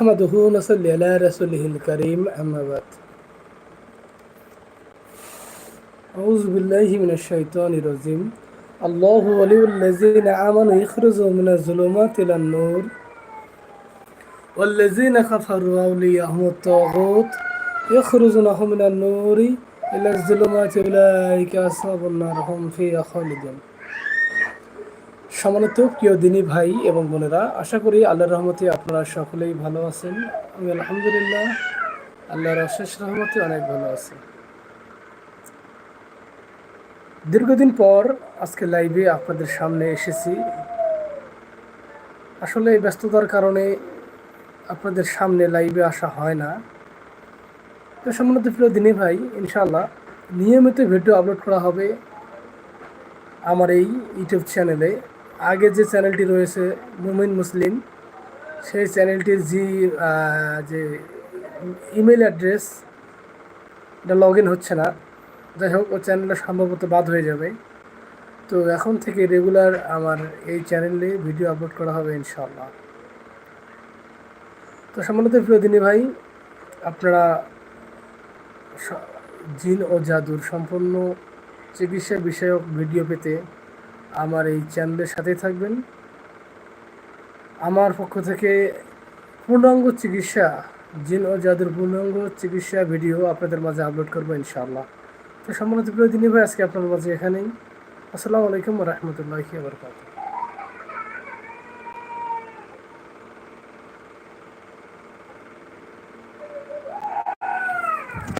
نحمده ونصلي على رسوله الكريم أما بعد. أعوذ بالله من الشيطان الرجيم. الله ولي الذين آمنوا يخرجوا من الظلمات إلى النور. والذين كفروا أولياءهم الطاغوت يخرجونهم من النور إلى الظلمات. أولئك أصحاب النار هم فيها خالدون. সম্মানিত প্রিয় দিনী ভাই এবং বোনেরা, আশা করি আল্লাহর রহমতে আপনারা সকলেই ভালো আছেন। আমি আলহামদুলিল্লাহ আল্লাহর অশেষ রহমতে অনেক ভালো আছি। দীর্ঘদিন পর আজকে লাইভে আপনাদের সামনে এসেছি। আসলে এই ব্যস্ততার কারণে আপনাদের সামনে লাইভে আসা হয় না। তো সম্মানিত প্রিয় দিনী ভাই, ইনশাআল্লাহ নিয়মিত ভিডিও আপলোড করা হবে আমার এই ইউটিউব চ্যানেলে আগে যে চ্যানেলটি রয়েছে, মুমিন মুসলিম, সেই চ্যানেলটির যে যে ইমেল অ্যাড্রেস, এটা লগ ইন হচ্ছে না। যাই হোক, ও চ্যানেলটা সম্ভবত বাদ হয়ে যাবে। তো এখন থেকে রেগুলার আমার এই চ্যানেলে ভিডিও আপলোড করা হবে ইনশাল্লাহ তো সম্মানিত প্রিয় দিনী ভাই, আপনারা জিন ও জাদুর সম্পূর্ণ চিকিৎসা বিষয়ক ভিডিও পেতে আমার এই চ্যানেলের সাথেই থাকবেন। আমার পক্ষ থেকে পূর্ণাঙ্গ চিকিৎসা, জিন ও যাদের পূর্ণাঙ্গ চিকিৎসা ভিডিও আপনাদের মাঝে আপলোড করব ইনশাআল্লাহ। তো সম্মানিত প্রিয় দিনী ভাই, আজকে আপনার মাঝে এখানেই। আসসালামু আলাইকুম রহমতুল্লাহি আবরকাত